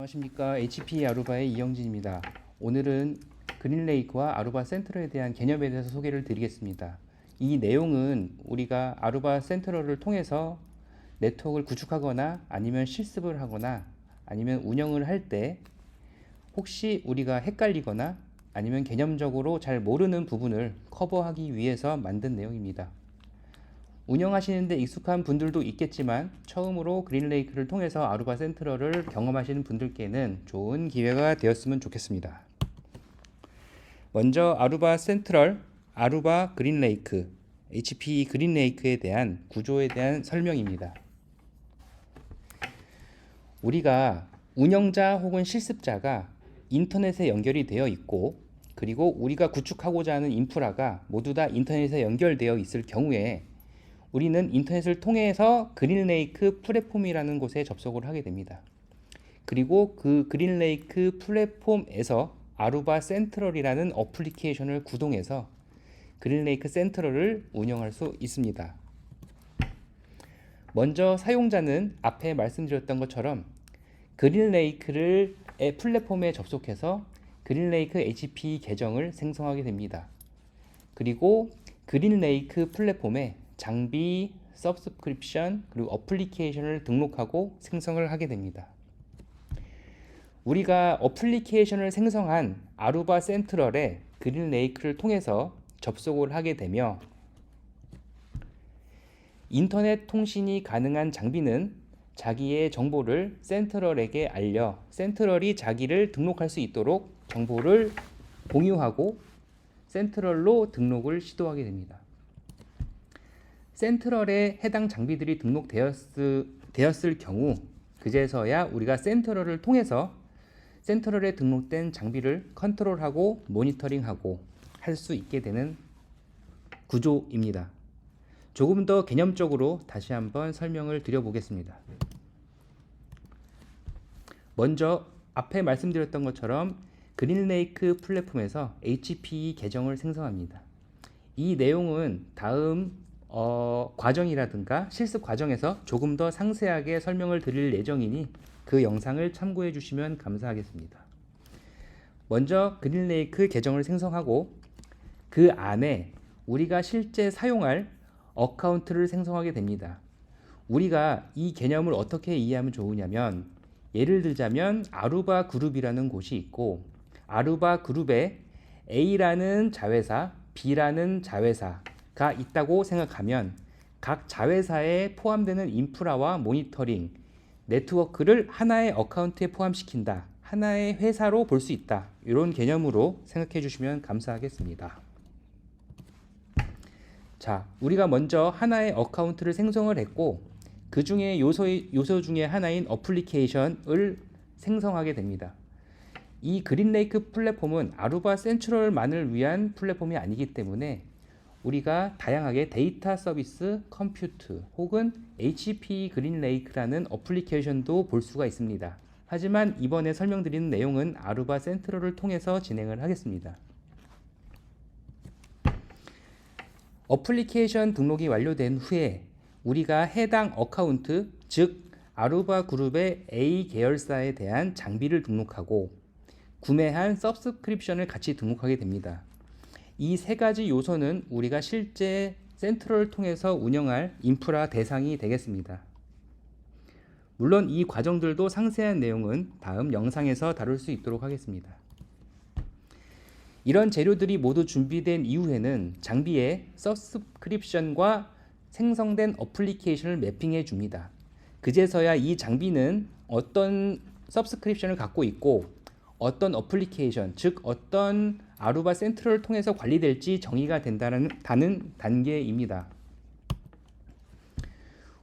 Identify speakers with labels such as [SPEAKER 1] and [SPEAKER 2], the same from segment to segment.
[SPEAKER 1] 안녕하십니까 HP 아루바의 이영진입니다. 오늘은 그린레이크와 아루바 센트럴에 대한 개념에 대해서 소개를 드리겠습니다. 이 내용은 우리가 아루바 센트럴을 통해서 네트워크를 구축하거나 아니면 실습을 하거나 아니면 운영을 할 때 혹시 우리가 헷갈리거나 아니면 개념적으로 잘 모르는 부분을 커버하기 위해서 만든 내용입니다. 운영하시는데 익숙한 분들도 있겠지만 처음으로 그린레이크를 통해서 아루바 센트럴을 경험하시는 분들께는 좋은 기회가 되었으면 좋겠습니다. 먼저 아루바 센트럴, 아루바 그린레이크, HP 그린레이크에 대한 구조에 대한 설명입니다. 우리가 운영자 혹은 실습자가 인터넷에 연결이 되어 있고 그리고 우리가 구축하고자 하는 인프라가 모두 다 인터넷에 연결되어 있을 경우에 우리는 인터넷을 통해서 그린레이크 플랫폼이라는 곳에 접속을 하게 됩니다. 그리고 그 그린레이크 플랫폼에서 아루바 센트럴이라는 어플리케이션을 구동해서 그린레이크 센트럴을 운영할 수 있습니다. 먼저 사용자는 앞에 말씀드렸던 것처럼 그린레이크를 의 플랫폼에 접속해서 그린레이크 HP 계정을 생성하게 됩니다. 그리고 그린레이크 플랫폼에 장비, 서브스크립션, 그리고 어플리케이션을 등록하고 생성을 하게 됩니다. 우리가 어플리케이션을 생성한 아루바 센트럴에 그린레이크를 통해서 접속을 하게 되며 인터넷 통신이 가능한 장비는 자기의 정보를 센트럴에게 알려 센트럴이 자기를 등록할 수 있도록 정보를 공유하고 센트럴로 등록을 시도하게 됩니다. 센트럴에 해당 장비들이 등록되었을 되었을 경우 그제서야 우리가 센트럴을 통해서 센트럴에 등록된 장비를 컨트롤하고 모니터링하고 할 수 있게 되는 구조입니다. 조금 더 개념적으로 다시 한번 설명을 드려보겠습니다. 먼저 앞에 말씀드렸던 것처럼 그린레이크 플랫폼에서 HP 계정을 생성합니다. 이 내용은 다음 어, 과정이라든가 실습 과정에서 조금 더 상세하게 설명을 드릴 예정이니 그 영상을 참고해 주시면 감사하겠습니다. 먼저 그린레이크 계정을 생성하고 그 안에 우리가 실제 사용할 어카운트를 생성하게 됩니다. 우리가 이 개념을 어떻게 이해하면 좋으냐면 예를 들자면 아루바 그룹이라는 곳이 있고 아루바 그룹에 A라는 자회사, B라는 자회사 가 있다고 생각하면 각 자회사에 포함되는 인프라와 모니터링, 네트워크를 하나의 어카운트에 포함시킨다. 하나의 회사로 볼 수 있다. 이런 개념으로 생각해 주시면 감사하겠습니다. 자, 우리가 먼저 하나의 어카운트를 생성을 했고 그 중에 요소 요소 중에 하나인 어플리케이션을 생성하게 됩니다. 이 그린레이크 플랫폼은 아루바 센트럴만을 위한 플랫폼이 아니기 때문에 우리가 다양하게 데이터 서비스 컴퓨트 혹은 HP 그린레이크라는 어플리케이션도 볼 수가 있습니다. 하지만 이번에 설명드리는 내용은 아루바 센트럴을 통해서 진행을 하겠습니다. 어플리케이션 등록이 완료된 후에 우리가 해당 어카운트 즉 아루바 그룹의 A 계열사에 대한 장비를 등록하고 구매한 서브스크립션을 같이 등록하게 됩니다. 이 세 가지 요소는 우리가 실제 센트럴을 통해서 운영할 인프라 대상이 되겠습니다. 물론 이 과정들도 상세한 내용은 다음 영상에서 다룰 수 있도록 하겠습니다. 이런 재료들이 모두 준비된 이후에는 장비에 서브스크립션과 생성된 어플리케이션을 매핑해 줍니다. 그제서야 이 장비는 어떤 서브스크립션을 갖고 있고 어떤 어플리케이션, 즉 어떤 아루바 센트럴을 통해서 관리될지 정의가 된다는 다는 단계입니다.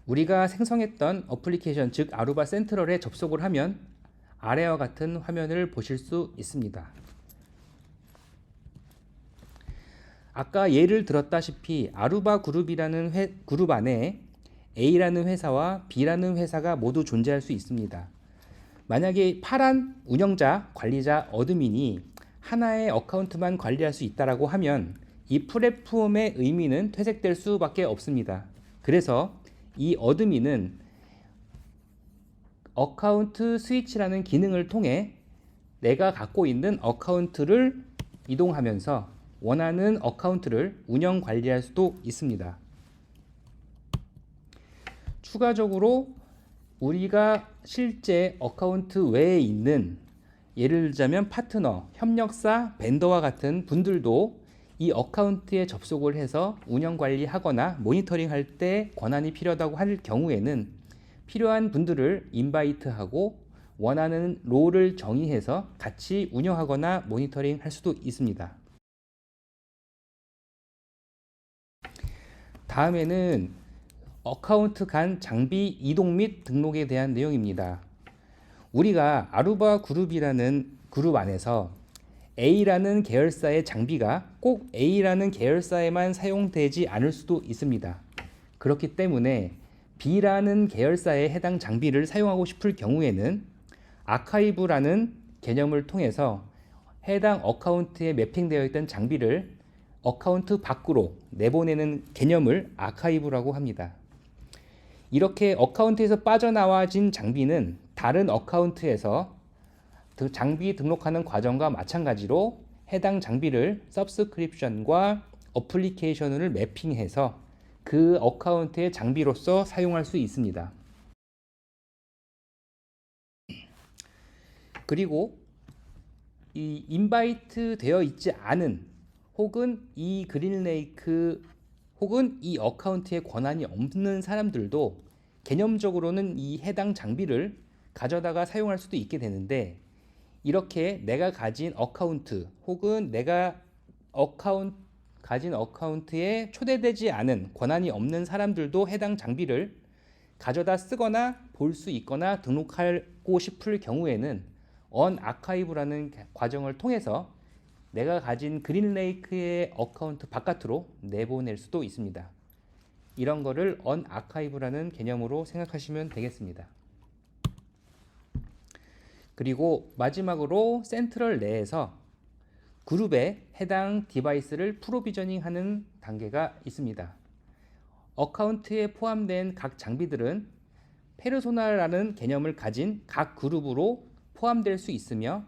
[SPEAKER 1] 우리가 생성했던 어플리케이션, 즉 아루바 센트럴에 접속을 하면 아래와 같은 화면을 보실 수 있습니다. 아까 예를 들었다시피 아루바 그룹이라는 회, 그룹 안에 A라는 회사와 B라는 회사가 모두 존재할 수 있습니다. 만약에 파란 운영자, 관리자, 어드민이 하나의 어카운트만 관리할 수 있다라고 하면 이 플랫폼의 의미는 퇴색될 수밖에 없습니다. 그래서 이 어드민은 어카운트 스위치라는 기능을 통해 내가 갖고 있는 어카운트를 이동하면서 원하는 어카운트를 운영 관리할 수도 있습니다. 추가적으로 우리가 실제 어카운트 외에 있는 예를 들자면 파트너, 협력사, 벤더와 같은 분들도 이 어카운트에 접속을 해서 운영 관리하거나 모니터링 할 때 권한이 필요하다고 할 경우에는 필요한 분들을 인바이트하고 원하는 롤을 정의해서 같이 운영하거나 모니터링 할 수도 있습니다. 다음에는 어카운트 간 장비 이동 및 등록에 대한 내용입니다. 우리가 아루바 그룹이라는 그룹 안에서 A라는 계열사의 장비가 꼭 A라는 계열사에만 사용되지 않을 수도 있습니다. 그렇기 때문에 B라는 계열사에 해당 장비를 사용하고 싶을 경우에는 아카이브라는 개념을 통해서 해당 어카운트에 매핑되어 있던 장비를 어카운트 밖으로 내보내는 개념을 아카이브라고 합니다. 이렇게 어카운트에서 빠져나와진 장비는 다른 어카운트에서 그 장비 등록하는 과정과 마찬가지로 해당 장비를 서브스크립션과 어플리케이션을 매핑해서 그 어카운트의 장비로서 사용할 수 있습니다. 그리고 이 인바이트 되어 있지 않은 혹은 이 그린레이크 혹은 이 어카운트에 권한이 없는 사람들도 개념적으로는 이 해당 장비를 가져다가 사용할 수도 있게 되는데 이렇게 내가 가진 어카운트 혹은 내가 어카운트 가진 어카운트에 초대되지 않은 권한이 없는 사람들도 해당 장비를 가져다 쓰거나 볼 수 있거나 등록하고 싶을 경우에는 언 아카이브라는 과정을 통해서 내가 가진 그린레이크의 어카운트 바깥으로 내보낼 수도 있습니다. 이런 거를 언 아카이브라는 개념으로 생각하시면 되겠습니다. 그리고 마지막으로 센트럴 내에서 그룹에 해당 디바이스를 프로비저닝 하는 단계가 있습니다. 어카운트에 포함된 각 장비들은 페르소나라는 개념을 가진 각 그룹으로 포함될 수 있으며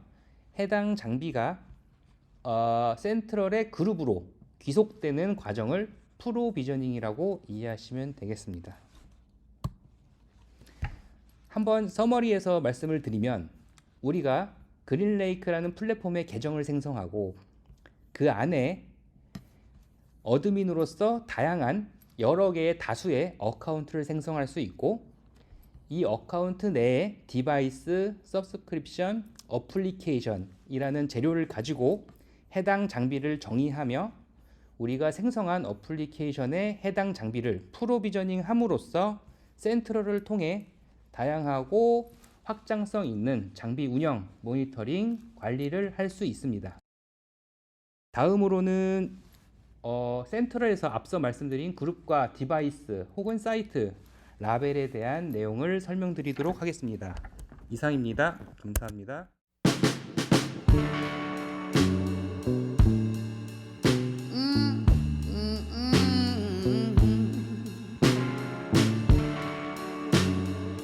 [SPEAKER 1] 해당 장비가 어, 센트럴의 그룹으로 귀속되는 과정을 프로비저닝이라고 이해하시면 되겠습니다. 한번 서머리에서 말씀을 드리면 우리가 그린레이크라는 플랫폼의 계정을 생성하고 그 안에 어드민으로서 다양한 여러 개의 다수의 어카운트를 생성할 수 있고 이 어카운트 내에 디바이스, 서브스크립션, 어플리케이션이라는 재료를 가지고 해당 장비를 정의하며 우리가 생성한 어플리케이션에 해당 장비를 프로비저닝 함으로써 센트럴을 통해 다양하고 확장성 있는 장비 운영, 모니터링, 관리를 할 수 있습니다. 다음으로는 어, 센트럴에서 앞서 말씀드린 그룹과 디바이스 혹은 사이트 라벨에 대한 내용을 설명드리도록 하겠습니다. 이상입니다. 감사합니다.